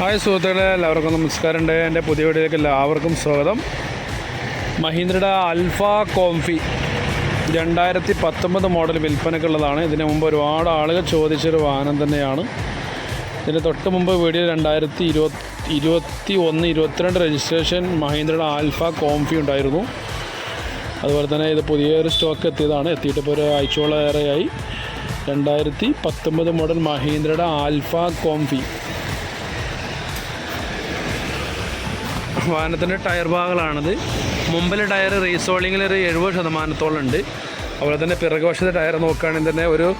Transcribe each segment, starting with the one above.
Hi സുഹൃത്തുക്കളെ എല്ലാവർക്കും നമസ്കാരമുണ്ട്. എന്റെ പുതിയ വീഡിയോയിലേക്ക് എല്ലാവർക്കും സ്വാഗതം. മഹീന്ദ്രയുടെ അൽഫ കോംഫി രണ്ടായിരത്തി പത്തൊമ്പത് മോഡൽ വിൽപ്പനക്കുള്ളതാണ് ഇതിനു മുമ്പ് ഒരുപാട് ആളുകൾ ചോദിച്ചൊരു വാഹനം തന്നെയാണ്. ഇതിന് തൊട്ട് മുമ്പ് വീഡിയോ രണ്ടായിരത്തി ഇരുപത്തി ഇരുപത്തി ഒന്ന് ഇരുപത്തിരണ്ട് രജിസ്ട്രേഷൻ മഹീന്ദ്രയുടെ ആൽഫ കോംഫി ഉണ്ടായിരുന്നു. അതുപോലെ തന്നെ ഇത് പുതിയൊരു സ്റ്റോക്ക് എത്തിയതാണ്. എത്തിയിട്ട് ഇപ്പോൾ ഒരു ആഴ്ചയോളം ഏറെയായി. രണ്ടായിരത്തി പത്തൊമ്പത് മോഡൽ മഹീന്ദ്രയുടെ ആൽഫ കോംഫി വാഹനത്തിന്റെ ടയർ ഭാഗങ്ങളാണിത് മുമ്പിലെ ടയർ റീസോളിങ്ങിൽ ഒരു എഴുപത് ശതമാനത്തോളം ഉണ്ട്. അതുപോലെ തന്നെ പിറകുവശത്തെ ടയർ നോക്കുകയാണെങ്കിൽ തന്നെ ഒരു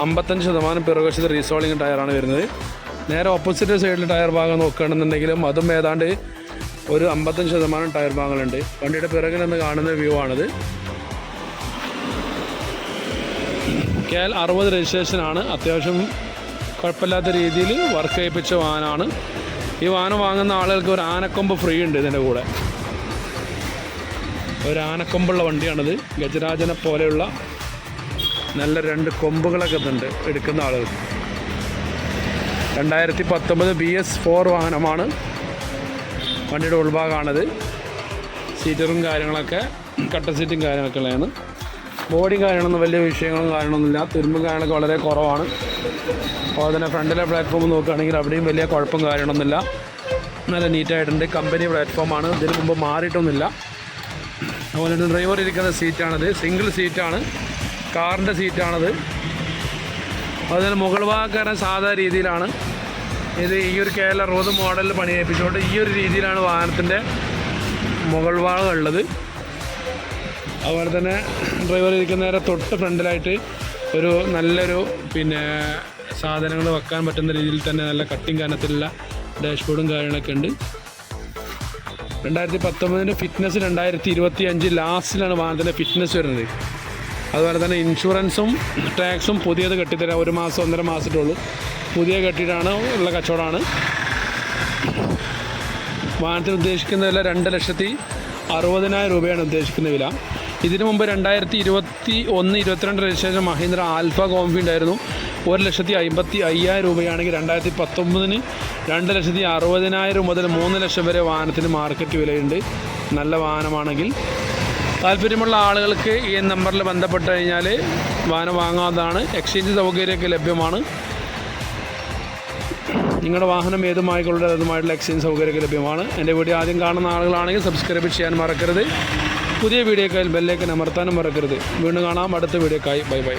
അമ്പത്തഞ്ച് ശതമാനം പിറകുവശത്ത് റീസോളിങ് ടയറാണ് വരുന്നത്. നേരെ ഓപ്പോസിറ്റ് സൈഡിൽ ടയർ ഭാഗം നോക്കുകയാണെന്നുണ്ടെങ്കിലും അതും ഏതാണ്ട് ഒരു അമ്പത്തഞ്ച് ശതമാനം ടയർ ഭാഗങ്ങളുണ്ട്. വണ്ടിയുടെ പിറകിൽ നിന്ന് കാണുന്ന വ്യൂ ആണിത്. കെ എൽ അറുപത് രജിസ്ട്രേഷനാണ്. അത്യാവശ്യം കുഴപ്പമില്ലാത്ത രീതിയിൽ വർക്ക് ചെയ്യിപ്പിച്ച വാഹനമാണ്. ഈ വാഹനം വാങ്ങുന്ന ആളുകൾക്ക് ഒരു ആനക്കൊമ്പ് ഫ്രീ ഉണ്ട് ഇതിന്റെ കൂടെ. ഒരു ആനക്കൊമ്പുള്ള വണ്ടിയാണിത്. ഗജരാജനെ പോലെയുള്ള നല്ല രണ്ട് കൊമ്പുകളൊക്കെ ഉണ്ട് എടുക്കുന്ന ആളുകൾക്ക്. രണ്ടായിരത്തി പത്തൊമ്പത് ബി എസ് ഫോർ വാഹനമാണ് വണ്ടിയുടെ ഉൾഭാഗമാണിത്. സീറ്ററും കാര്യങ്ങളൊക്കെ കട്ട സീറ്റും കാര്യങ്ങളൊക്കെ ഉള്ളതാണ്. ബോഡി കാര്യങ്ങളൊന്നും വലിയ വിഷയങ്ങളും കാര്യങ്ങളൊന്നുമില്ല. തുരുമ്പും കാര്യങ്ങളൊക്കെ വളരെ കുറവാണ്. അതുപോലെ തന്നെ ഫ്രണ്ടിലെ പ്ലാറ്റ്ഫോം നോക്കുകയാണെങ്കിൽ അവിടെയും വലിയ കുഴപ്പം കാര്യങ്ങളൊന്നുമില്ല. നല്ല നീറ്റായിട്ടുണ്ട് കമ്പനി പ്ലാറ്റ്ഫോമാണ് ഇതിന് മുമ്പ് മാറിയിട്ടൊന്നുമില്ല. അതുപോലെ തന്നെ ഡ്രൈവർ ഇരിക്കുന്ന സീറ്റാണിത് സിംഗിൾ സീറ്റാണ് കാറിന്റെ സീറ്റാണത് അതുപോലെ മുകൾ ഭാഗക്കാരൻ സാധാ രീതിയിലാണ്. ഇത് ഈ ഒരു കേരള റോഡ് മോഡലിൽ പണി പണിയേൽപ്പിച്ചുകൊണ്ട് ഈ ഒരു രീതിയിലാണ് വാഹനത്തിന്റെ മുകൾ ഭാഗം ഉള്ളത്. അതുപോലെ തന്നെ ഡ്രൈവർ ഇരിക്കുന്ന നേരെ തൊട്ട് ഫ്രണ്ടിലായിട്ട് ഒരു നല്ലൊരു പിന്നെ സാധനങ്ങൾ വെക്കാൻ പറ്റുന്ന രീതിയിൽ തന്നെ നല്ല കട്ടിങ് കനത്തിലുള്ള ഡാഷ്ബോർഡും കാര്യങ്ങളൊക്കെ ഉണ്ട്. രണ്ടായിരത്തി പത്തൊമ്പതിന്റെ ഫിറ്റ്നസ് രണ്ടായിരത്തി ഇരുപത്തി അഞ്ച് ലാസ്റ്റിലാണ് വാഹനത്തിന്റെ ഫിറ്റ്നസ് വരുന്നത്. അതുപോലെ തന്നെ ഇൻഷുറൻസും ടാക്സും പുതിയത് കെട്ടിത്തരാം. ഒരു മാസം ഒന്നര മാസത്തേ ഉള്ളൂ പുതിയ കെട്ടിയിട്ടാണ് ഉള്ള കച്ചവടമാണ്. വാഹനത്തിന് ഉദ്ദേശിക്കുന്ന വില രണ്ട് ലക്ഷത്തി അറുപതിനായിരം രൂപയാണ് ഉദ്ദേശിക്കുന്ന വില. ഇതിനു മുമ്പ് രണ്ടായിരത്തി ഇരുപത്തി ഒന്ന് ഇരുപത്തിരണ്ട് രജിസ്ട്രേഷൻ മഹീന്ദ്ര ആൽഫ കോംഫി ഉണ്ടായിരുന്നു. ഒരു ലക്ഷത്തി അമ്പത്തി അയ്യായിരം രൂപയാണെങ്കിൽ രണ്ടായിരത്തി പത്തൊമ്പതിന് രണ്ട് ലക്ഷത്തി അറുപതിനായിരം മുതൽ മൂന്ന് ലക്ഷം വരെ വാഹനത്തിന് മാർക്കറ്റ് വിലയുണ്ട്. നല്ല വാഹനമാണെങ്കിൽ. താല്പര്യമുള്ള ആളുകൾക്ക് ഈ നമ്പറിൽ ബന്ധപ്പെട്ട് കഴിഞ്ഞാൽ വാഹനം വാങ്ങാവുന്നതാണ്. എക്സ്ചേഞ്ച് സൗകര്യമൊക്കെ ലഭ്യമാണ്. നിങ്ങളുടെ വാഹനം ഏതുമായിക്കൊള്ളുന്നതുമായിട്ടുള്ള എക്സ്ചേഞ്ച് സൗകര്യമൊക്കെ ലഭ്യമാണ്. എന്റെ വീഡിയോ ആദ്യം കാണുന്ന ആളുകളാണെങ്കിൽ സബ്സ്ക്രൈബ് ചെയ്യാൻ മറക്കരുത്. പുതിയ വീഡിയോക്കായി ബെല്ലേക്കൻ അമർത്താനും മറക്കരുത്. വീണ്ടും കാണാം അടുത്ത വീഡിയോക്കായി ബൈ ബൈ.